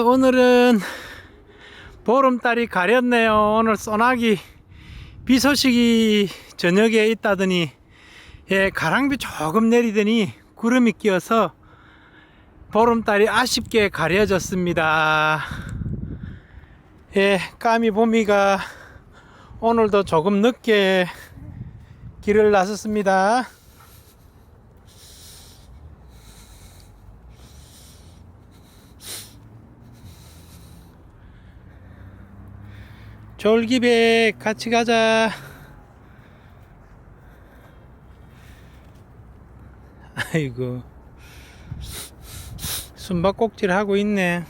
아, 오늘은 보름달이 가렸네요. 오늘 소나기 비 소식이 저녁에 있다더니 예, 가랑비 조금 내리더니 구름이 끼어서 보름달이 아쉽게 가려졌습니다. 예, 까미 봄이가 오늘도 조금 늦게 길을 나섰습니다. 졸기백 같이 가자. 아이고. 숨바꼭질 하고 있네.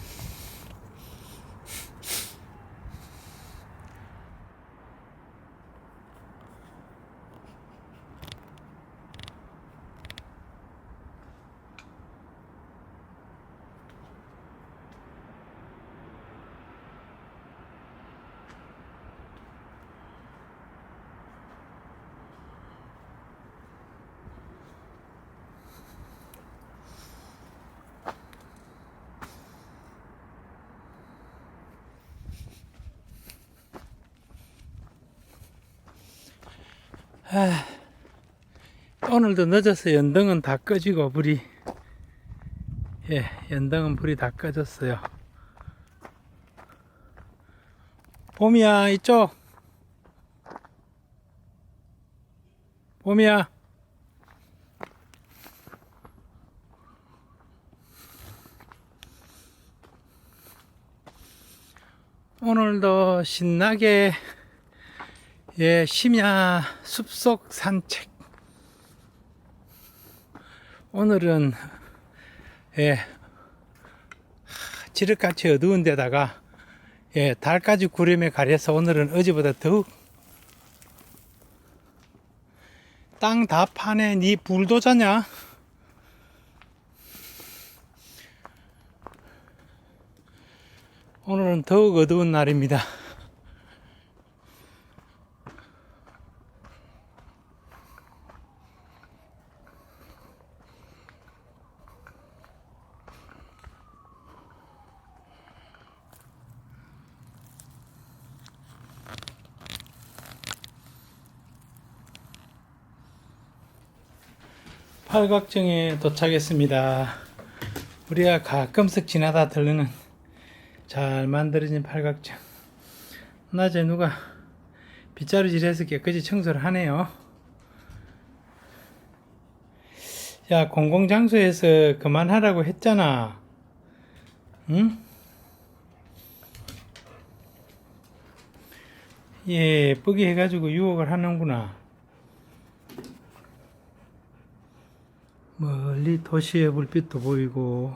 아, 오늘도 늦어서 연등은 다 꺼지고 불이 예, 연등은 불이 다 꺼졌어요. 봄이야 이쪽. 봄이야. 오늘도 신나게 예, 심야 숲속 산책. 오늘은 예, 하, 지륵같이 어두운 데다가 예, 달까지 구름에 가려서 오늘은 어제보다 더욱 땅 다 파네. 니 불도저냐? 오늘은 더욱 어두운 날입니다. 팔각정에 도착했습니다. 우리가 가끔씩 지나다 들르는 잘 만들어진 팔각정. 낮에 누가 빗자루질 해서 깨끗이 청소를 하네요. 야, 공공장소에서 그만하라고 했잖아. 응? 예, 예쁘게 해가지고 유혹을 하는구나. 멀리 도시의 불빛도 보이고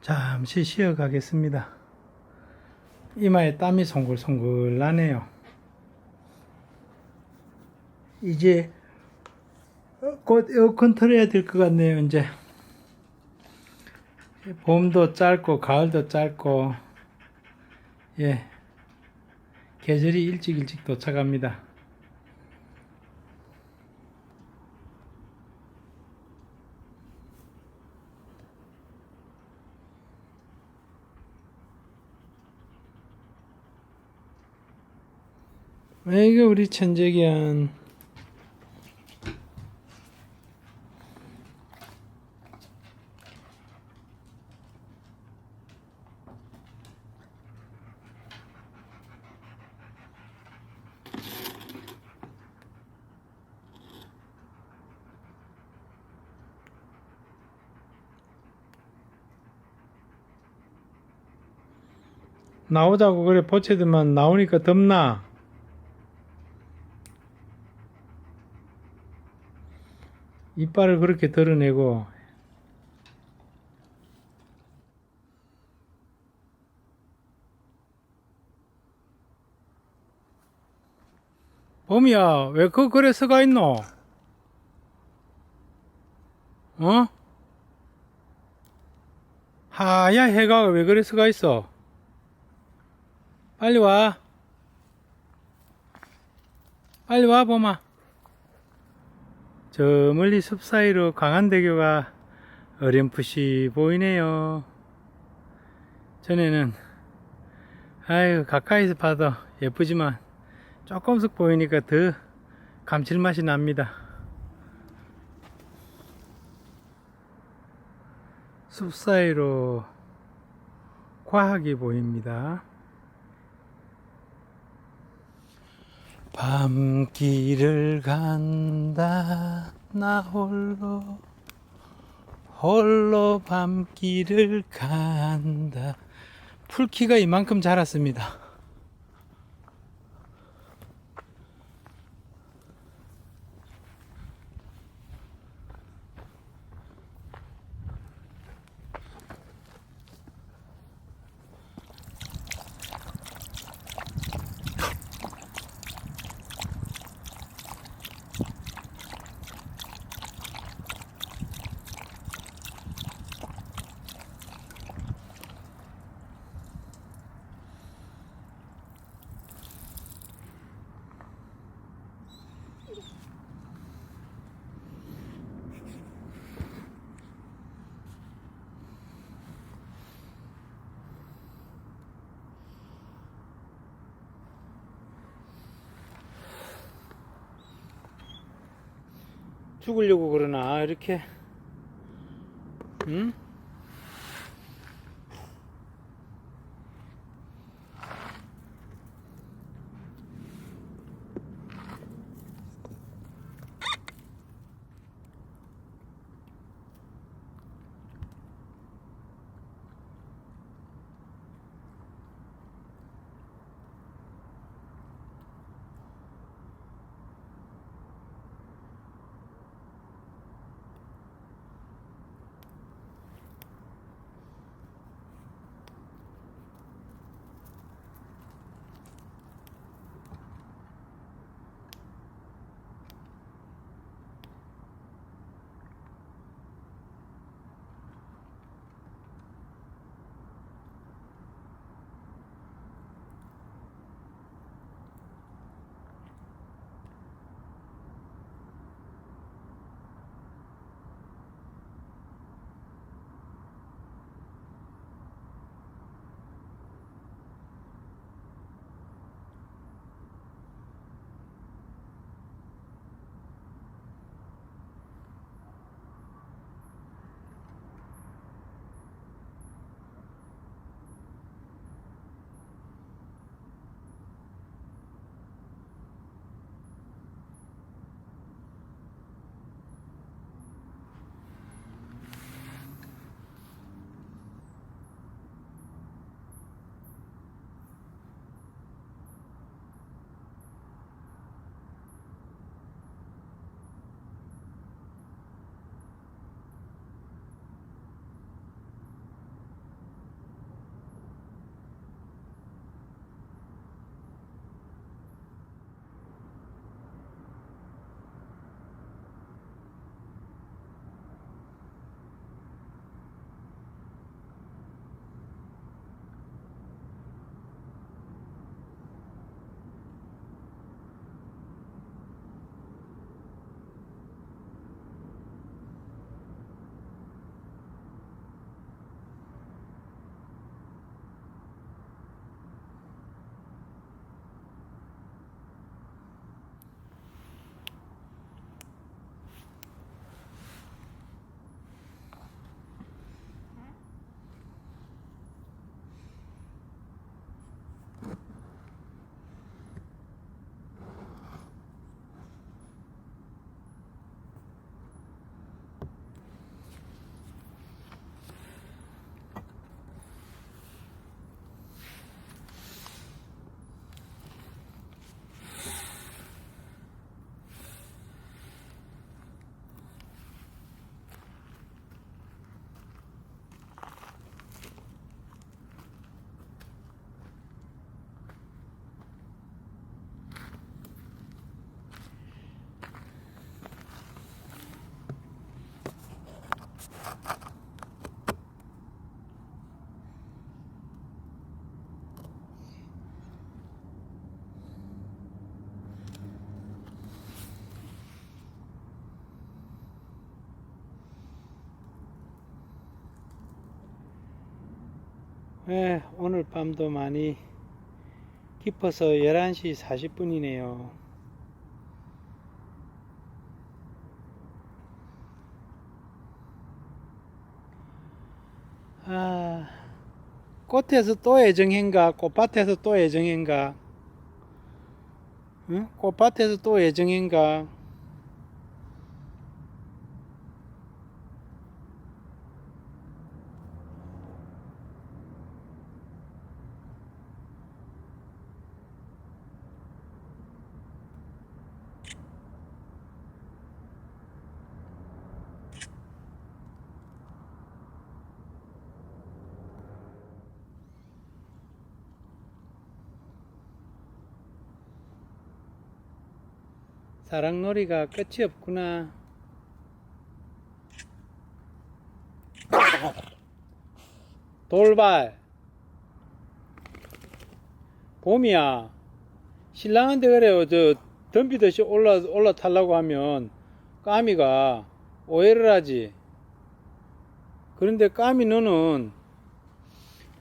잠시 쉬어 가겠습니다. 이마에 땀이 송글송글 나네요. 이제 곧 에어컨 틀어야 될 것 같네요, 이제. 봄도 짧고, 가을도 짧고, 예. 계절이 일찍 일찍 도착합니다. 이거 우리 천재기한 나오자고 그래 보채더만 나오니까 덥나? 이빨을 그렇게 드러내고 봄이야 왜 그 그래 서 가 있노? 어? 하야 해가 왜 그래 서 가 있어? 빨리 와 빨리 와 봄아 저 멀리 숲 사이로 강한대교가 어렴풋이 보이네요. 전에는 아유 가까이서 봐도 예쁘지만 조금씩 보이니까 더 감칠맛이 납니다. 숲 사이로 과학이 보입니다. 밤길을 간다. 나 홀로 홀로 밤길을 간다. 풀키가 이만큼 자랐습니다 죽으려고 그러나 이렇게 응? 네, 오늘 밤도 많이 깊어서 11시 40분이네요. 아, 꽃에서 또 애정행가, 꽃밭에서 또 애정행가, 응? 꽃밭에서 또 애정행가. 사랑놀이가 끝이 없구나. 돌발. 봄이야. 신랑한테 그래요. 저 덤비듯이 올라 올라타려고 하면 까미가 오해를 하지. 그런데 까미 너는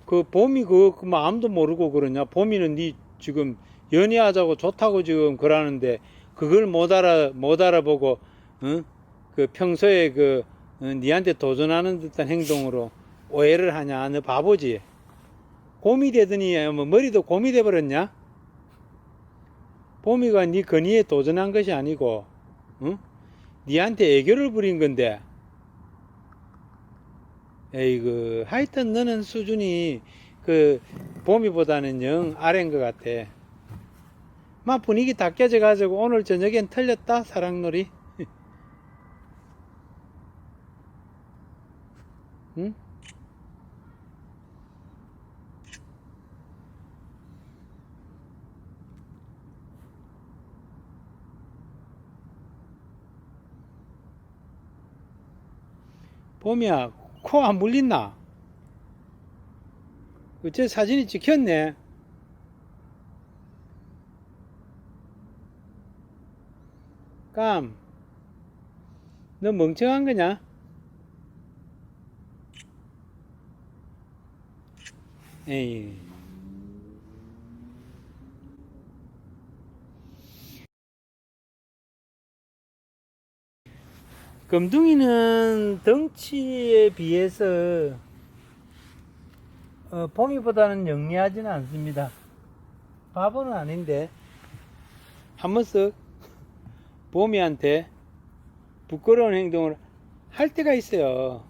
그 봄이 그, 그 마음도 모르고 그러냐? 봄이는 네 지금 연애하자고 좋다고 지금 그러는데 그걸 못 알아 못 알아보고 응? 그 평소에 그 어, 니한테 도전하는 듯한 행동으로 오해를 하냐? 너 바보지? 곰이 되더니 뭐 머리도 곰이 돼 버렸냐? 봄이가 네 건의에 도전한 것이 아니고 응? 니한테 애교를 부린 건데 에이그 하여튼 너는 수준이 그 봄이보다는 영 아래인 것 같아. 막 분위기 다 깨져가지고 오늘 저녁엔 틀렸다 사랑놀이. 응? 봄이야 코 안 물린나? 어째 사진이 찍혔네. 깜, 너 멍청한 거냐? 에이. 금둥이는 덩치에 비해서 어, 봄이보다는 영리하지는 않습니다. 바보는 아닌데 한 번씩 봄이한테 부끄러운 행동을 할 때가 있어요.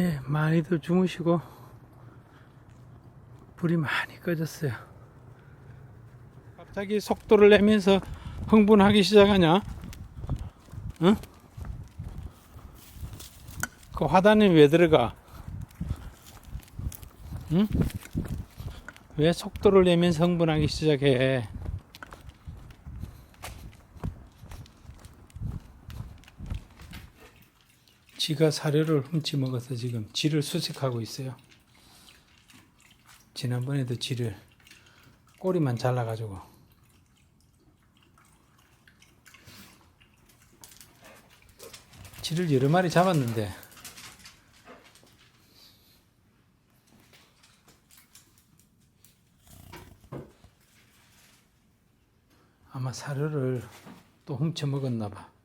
예, 많이들 주무시고 불이 많이 꺼졌어요. 갑자기 속도를 내면서 흥분하기 시작하냐? 응? 그 화단에 왜 들어가? 응? 왜 속도를 내면서 흥분하기 시작해? 지가 사료를 훔치 먹어서 지금 쥐를 수색하고 있어요. 지난번에도 쥐를 꼬리만 잘라가지고 쥐를 여러 마리 잡았는데 아마 사료를 또 훔쳐 먹었나 봐.